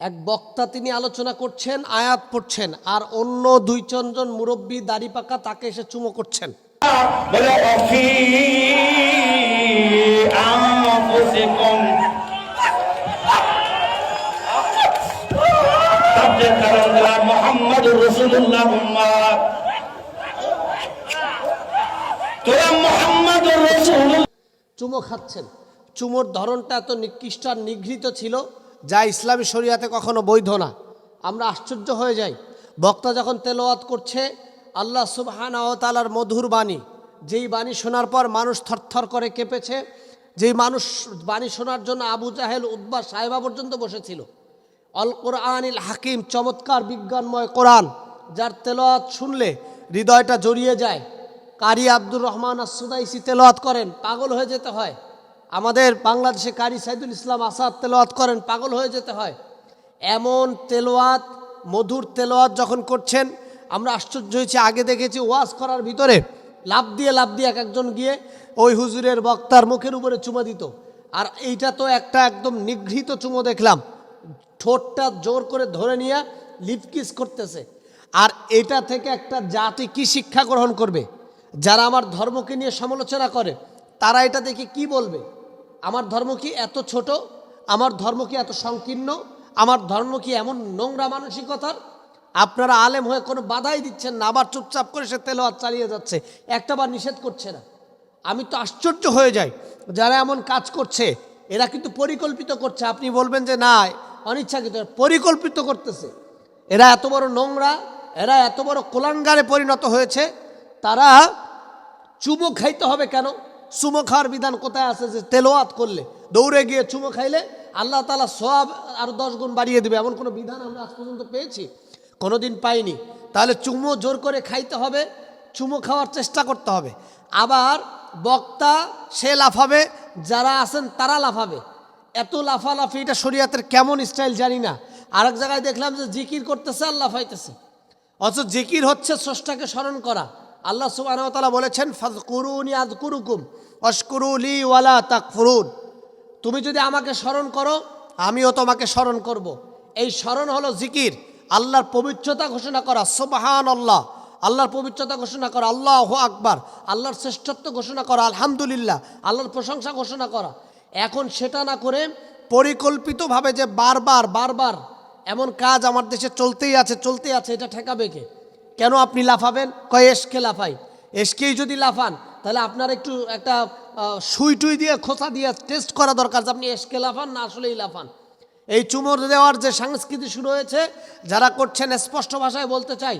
এক বক্তা তিনি আলোচনা করছেন আয়াত পড়ছেন আর অন্য দুই চারজন মুরব্বী দাড়ি পাকা তাকে এসে চুমো করছেন। চুমো খাচ্ছেন। চুমোর ধরনটা এত নিকৃষ্ট আর নিগৃহীত ছিল যা ইসলামী শরিয়াতে কখনো বৈধ না। আমরা আশ্চর্য হয়ে যাই। বক্তা যখন তেলাওয়াত করছে, আল্লাহ সুবহানা তালার মধুর বাণী, যেই বাণী শোনার পর মানুষ থরথর করে কেঁপেছে, যেই মানুষ বাণী শোনার জন্য আবু জাহেল উদ্বা সাহেবা পর্যন্ত বসেছিল। অল কোরআনিল হাকিম, চমৎকার বিজ্ঞানময় কোরআন, যার তেলাওয়াত শুনলে হৃদয়টা জড়িয়ে যায়। কারি আব্দুর রহমান আসুদাইসি তেলাওয়াত করেন, পাগল হয়ে যেতে হয়। আমাদের বাংলাদেশে কারি সাইদুল ইসলাম আসাদ তেলাওয়াত করেন, পাগল হয়ে যেতে হয়। এমন তেলোয়াত মধুর তেলোয়াত যখন করছেন, আমরা আশ্চর্য হয়েছি, আগে দেখেছি ওয়াজ করার ভিতরে লাভ দিয়ে লাভ দিয়ে এক একজন গিয়ে ওই হুজুরের বক্তার মুখের উপরে চুমা দিত। আর এইটা তো একটা একদম নিগৃহীত চুমো দেখলাম। ঠোঁটটা জোর করে ধরে নিয়ে লিপকিস করতেছে। আর এটা থেকে একটা জাতি কি শিক্ষা গ্রহণ করবে? যারা আমার ধর্মকে নিয়ে সমালোচনা করে, তারা এটা দেখে কি বলবে? আমার ধর্ম কি এত ছোট? আমার ধর্ম কি এত সংকীর্ণ? আমার ধর্ম কি এমন নোংরা মানসিকতার? আপনারা আলেম হয়ে কোনো বাধাই দিচ্ছেন না, আবার চুপচাপ করে সে তেলোয়াত চালিয়ে যাচ্ছে। একটাবার নিষেধ করছে না। আমি তো আশ্চর্য হয়ে যাই। যারা এমন কাজ করছে, এরা কিন্তু পরিকল্পিত করছে। আপনি বলবেন যে, না, অনিচ্ছাকৃত, পরিকল্পিত করতেছে। এরা এত বড় নোংরা, এরা এত বড় কোলাঙ্গারে পরিণত হয়েছে। তারা চুমো খাইতে হবে কেন? চুমো খাওয়ার বিধান কোথায় আছে যে তেলোয়াত করলে? দৌড়ে গিয়ে চুমো খাইলে আল্লাহ তালা সব আরও দশ গুণ বাড়িয়ে দেবে। এমন কোনো বিধান আমরা আজ পর্যন্ত পেয়েছি? কোনোদিন পাইনি। তাহলে চুমো জোর করে খাইতে হবে, চুমো খাওয়ার চেষ্টা করতে হবে। আবার বক্তা সে লাফাবে, যারা আছেন তারা লাফাবে। এত লাফালাফি, এটা শরীয়তের কেমন স্টাইল জানি না। আরেক জায়গায় দেখলাম যে জিকির করতেছে আর লাফাইতেছে। অথচ জিকির হচ্ছে স্রষ্টাকে স্মরণ করা। আল্লাহ সুবাহতালা বলেছেন ফাজকুরুনি আজকুরুকুম অস্কুরুলি ওয়ালা তাকফুরুন। তুমি যদি আমাকে স্মরণ করো, আমিও তোমাকে স্মরণ করব। এই স্মরণ হলো জিকির। আল্লাহর পবিত্রতা ঘোষণা করা সুবাহান আল্লাহ আল্লাহর পবিত্রতা ঘোষণা করা, আল্লাহ আকবার। আল্লাহর শ্রেষ্ঠত্ব ঘোষণা করা, আলহামদুলিল্লাহ। আল্লাহর প্রশংসা ঘোষণা করা। এখন সেটা না করে পরিকল্পিতভাবে যে বারবার বারবার এমন কাজ আমার দেশে চলতেই আছে চলতেই আছে, এটা ঠেকাবে কে? কেন আপনি লাফাবেন? কয়, এসকে লাফাই। এসকেই যদি লাফান, তাহলে আপনার একটু একটা সুই টুই দিয়ে, খোসা দিয়ে টেস্ট করা দরকার যে আপনি এসকে লাফান না আসলেই লাফান। এই চুমর দেওয়ার যে সংস্কৃতি শুরু হয়েছে, যারা করছেন স্পষ্ট ভাষায় বলতে চাই,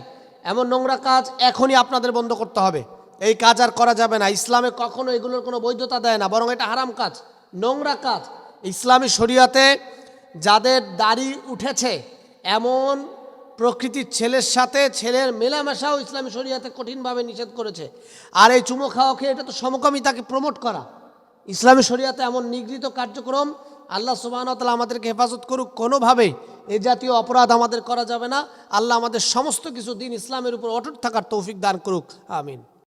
এমন নোংরা কাজ এখনই আপনাদের বন্ধ করতে হবে। এই কাজ আর করা যাবে না। ইসলামে কখনো এগুলোর কোনো বৈধতা দেয় না, বরং এটা হারাম কাজ, নোংরা কাজ। ইসলামী শরীয়তে যাদের দাড়ি উঠেছে, এমন প্রকৃতির ছেলের সাথে ছেলের মেলামেশাও ইসলামী শরিয়াতে কঠিনভাবে নিষেধ করেছে। আর এই চুমো খাওয়াকে এটা তো সমকামিতাকে প্রমোট করা। ইসলামী শরিয়াতে এমন নিগৃহীত কার্যক্রম আল্লাহ সুবাহতালা আমাদেরকে হেফাজত করুক কোনোভাবে এ জাতীয় অপরাধ আমাদের করা যাবে না। আল্লাহ আমাদের সমস্ত কিছু দিন ইসলামের উপর অটুট থাকার তৌফিক দান করুক। আমিন।